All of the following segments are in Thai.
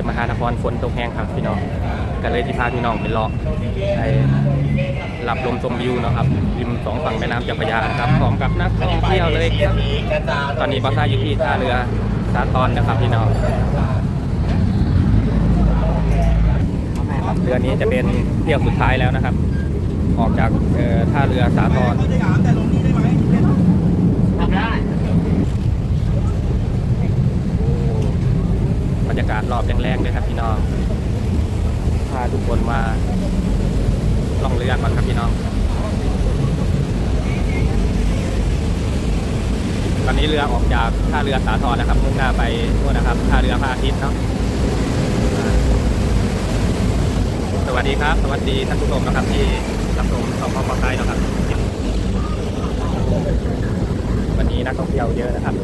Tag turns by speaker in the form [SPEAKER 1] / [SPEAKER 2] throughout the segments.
[SPEAKER 1] พมหานครฝนตกแห้งครับพี่น้องก็เลยที่พาพี่น้องไปเลาะไปรับลมชมวิวเนาะครับริมสองฝั่งแม่น้ำเจ้าพระยาครับพร้อมกับนักท่องเที่ยวเลยครับตอนนี้บอสซ่าอยู่ที่ท่าเรือสาทรนนะครับพี่น้องเรือนี้จะเป็นเที่ยวสุดท้ายแล้วนะครับ ออกจากท่าเรือสาทร
[SPEAKER 2] ทำได้
[SPEAKER 1] บรรยากาศรอบแรงๆเลยครับพี่น้องพาทุกคนมาล่องเรือก่อนครับพี่น้อง ตอนนี้เรือออกจากท่าเรือสาทรนะครับมุ่งหน้าไปนู่นนะครับท่าเรือพระอาทิตย์เนาะสวัสดีครับ สวัสดีท่านผู้ชมนะครับที่รับชมสองพอไทยนะครับ วันนี้นักท่องเที่ยวเยอะนะครับ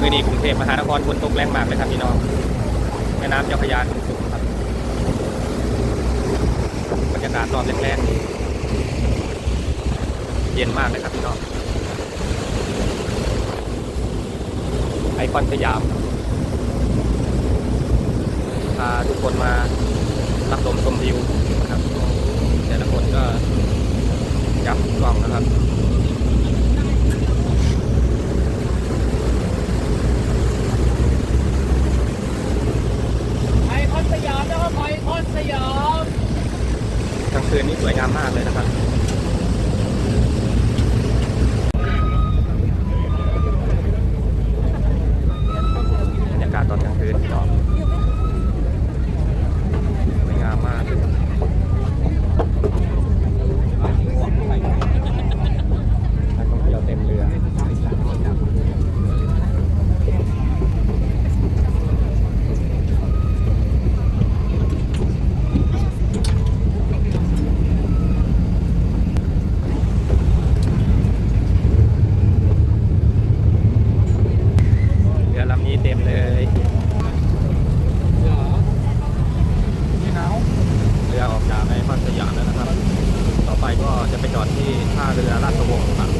[SPEAKER 1] มือนี้กรุงเทพม หานครฝนตกแรงมากเลยครับพี่น้องแม่น้ำเจ้าพระยาสูงครับบรรยากาศรอบแรกๆนี่เย็นมากเลยครับพี่น้องไอคอนสยามพาทุกคนมารับลมชมวิวนะครับแต่ละคนก็จับกล้องนะครับ
[SPEAKER 2] ไอคอนสยามแล้วก็ไอคอนสยาม
[SPEAKER 1] กลางคืนนี่สวยงามมากเลยนะครับ บรรยากาศตอนกลางคืนพี่น้องสวยงามมากเลยนักท่องเที่ยวเต็มเรือ เรือลำนี้เต็มเลย เรือ ในพัทยามแล้วนะครับ ต่อไปก็จะไปจอดที่ท่าเรือราชวงศ์ครับ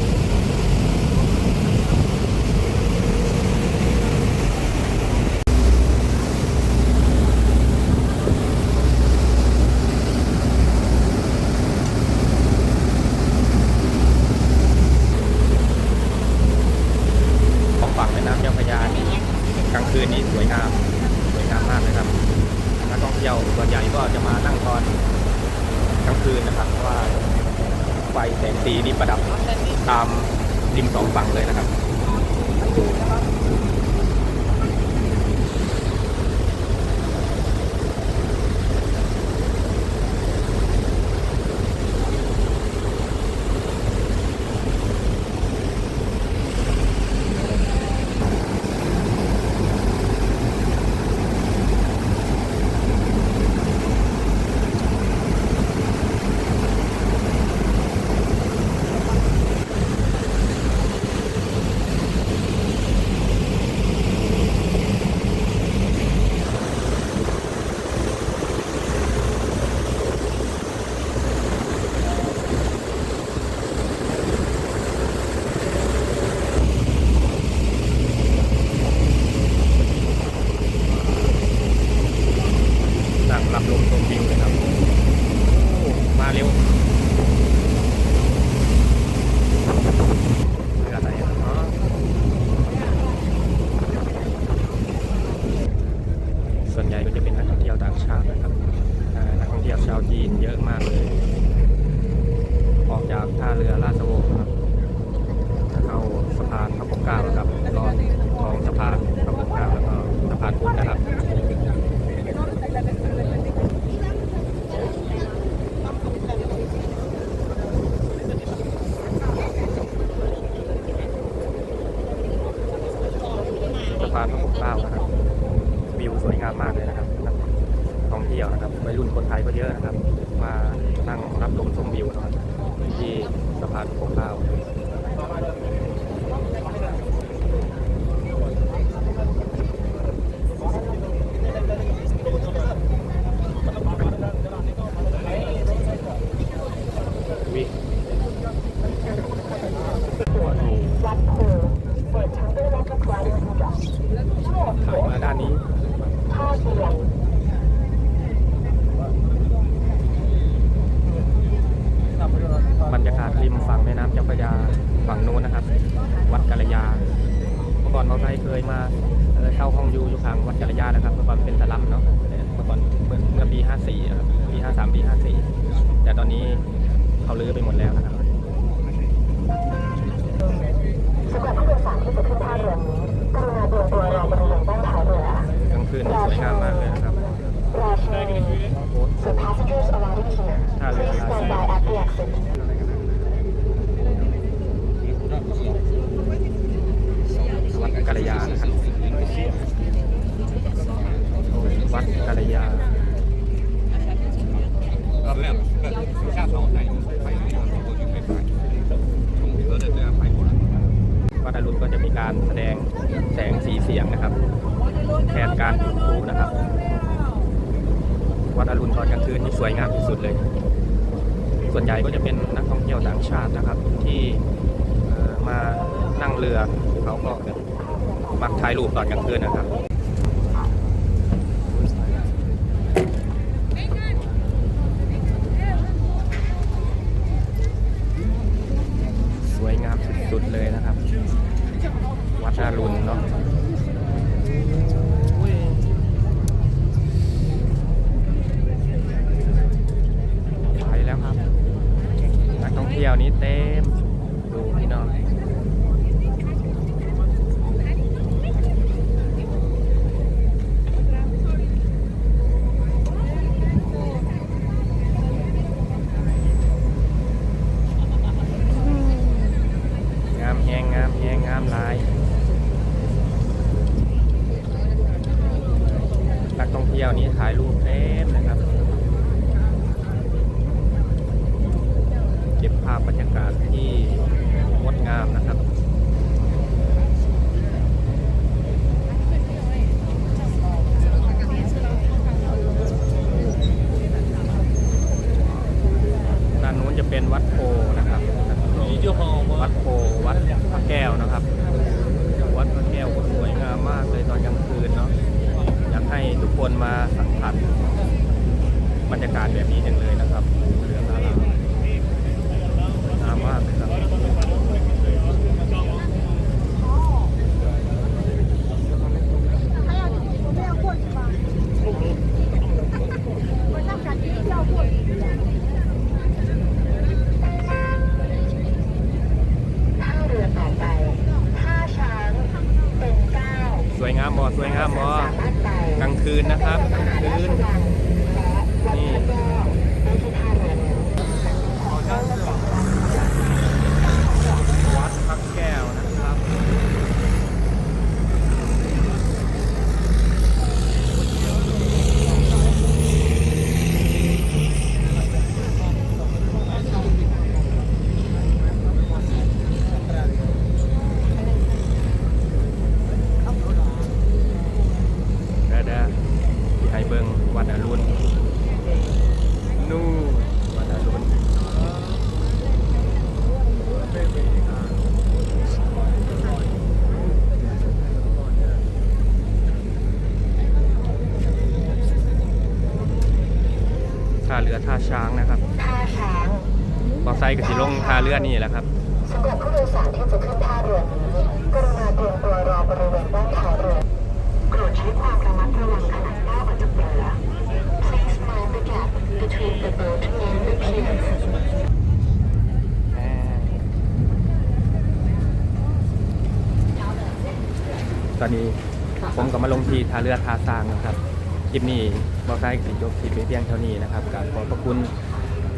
[SPEAKER 1] ของฝั่งแม่น้ำเจ้าพระยานี่กลางคืนนี้สวยงาม สวยงามมากเลยครับ นักท่องเที่ยวส่วนใหญ่ก็จะมานั่งตอนกลางคืนนะครับ เพราะว่าไฟแสงสีนี่ประดับตามริมสองฝั่งเลยนะครับ นั่งรับลมชมวิวเลยครับ โอ้ มาเร็วเรืออะไรอะอ๋อส่วนใหญ่ก็จะเป็นนักท่องเที่ยวต่างชาตินะครับอ่านักท่องเที่ยวชาวจีนเยอะมากเลย ออกจากท่าเรือราชวงศ์ครับจะเข้าสะพานพระปก เก้าครับลอดคลองสะพานพระปกเก้าแล้วก็สะพานพุทธนะครับสะพานพระปกเก้านะครับวิวสวยงามมากเลยนะครับท่องเที่ยวนะครับวัยรุ่นคนไทยก็เยอะนะครับ มานั่งรับลมชมวิวนะครับที่สะพานพระปกเก้า บรรยากาศริมฝั่งแม่น้ำเจ้าพระยาฝั่งโน้นนะครับ
[SPEAKER 3] วัดกาลยาเมื่อก่อนเราไทยเค
[SPEAKER 1] ยมาเช่า
[SPEAKER 3] ห้องอยู่อยู่ทาง
[SPEAKER 1] วัดกาลยานะครับ
[SPEAKER 4] เมื่อก่อนเป็นสลัมเนาะเมื่อก่อน
[SPEAKER 1] เมื่อปี 54นะครับปี 53ปี54แต่ตอนนี้เขาลื้อไปหมดแล้วนะครับ วัดอรุณตอนกลางคืนนี่สวยงามที่สุดเลย ส่วนใหญ่ก็จะเป็นนักท่องเที่ยวต่างชาตินะครับ ที่มานั่งเรือเขาก็มักถ่ายรูปตอนกลางคืนนะครับสวยงามสุดๆเลยนะครับ วัดอรุณเนาะอุ้ยไปแล้วครับ นักท่องเที่ยวนี้เต็ม ดูพี่น้อง งามแหงงามแหงงามหลาย นัก ท่องเที่ยวนี้ถ่ายรูปเต็มเลยครับ เก็บภาพบรรยากาศที่งดงามนะครับด้านนู้นจะเป็นวัดโพนะครับ วัดโพวัดพระแก้วนะครับ คนมาสัมผัสบรรยากาศแบบนี้อย่างเลยนะครับเหลืองารามงามมากเลยครับสวยงามบ่สวยงามบ่ คืนนะครับคืนนี่
[SPEAKER 3] ได้ที่ท่าเรือนี้
[SPEAKER 1] วัดพระแก้วนะครับ เด้อเด้อที่ให้ เบิ่งวัดอรุณนู่นวัดอรุณท่าเรือท่าช้างนะครับ
[SPEAKER 3] ท่าช้าง
[SPEAKER 1] บอไซค์กับสีลงท่าเรือนี่แหละครับ
[SPEAKER 3] สำหรับผู้โดยสารที่จะขึ้นท่าเรือนี้กรุณาเตรียมตัวรอบริเวณด้านท้ายเรือโปรดใช้ความระมัดระวังขณะ
[SPEAKER 1] ตอนนี้ผมก็มาลงที่ท่าเรือท่าซางนะครับ คลิปนี้บอไซค์สิจบคลิปไว้เพียงเท่านี้นะครับกขอบพระคุณ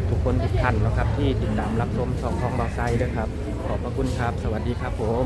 [SPEAKER 1] ทุกคนทุกท่านนะครับ ที่ติดตามรับชมช่องของบอไซค์ด้วยครับ ขอบพระคุณครับ สวัสดีครับผม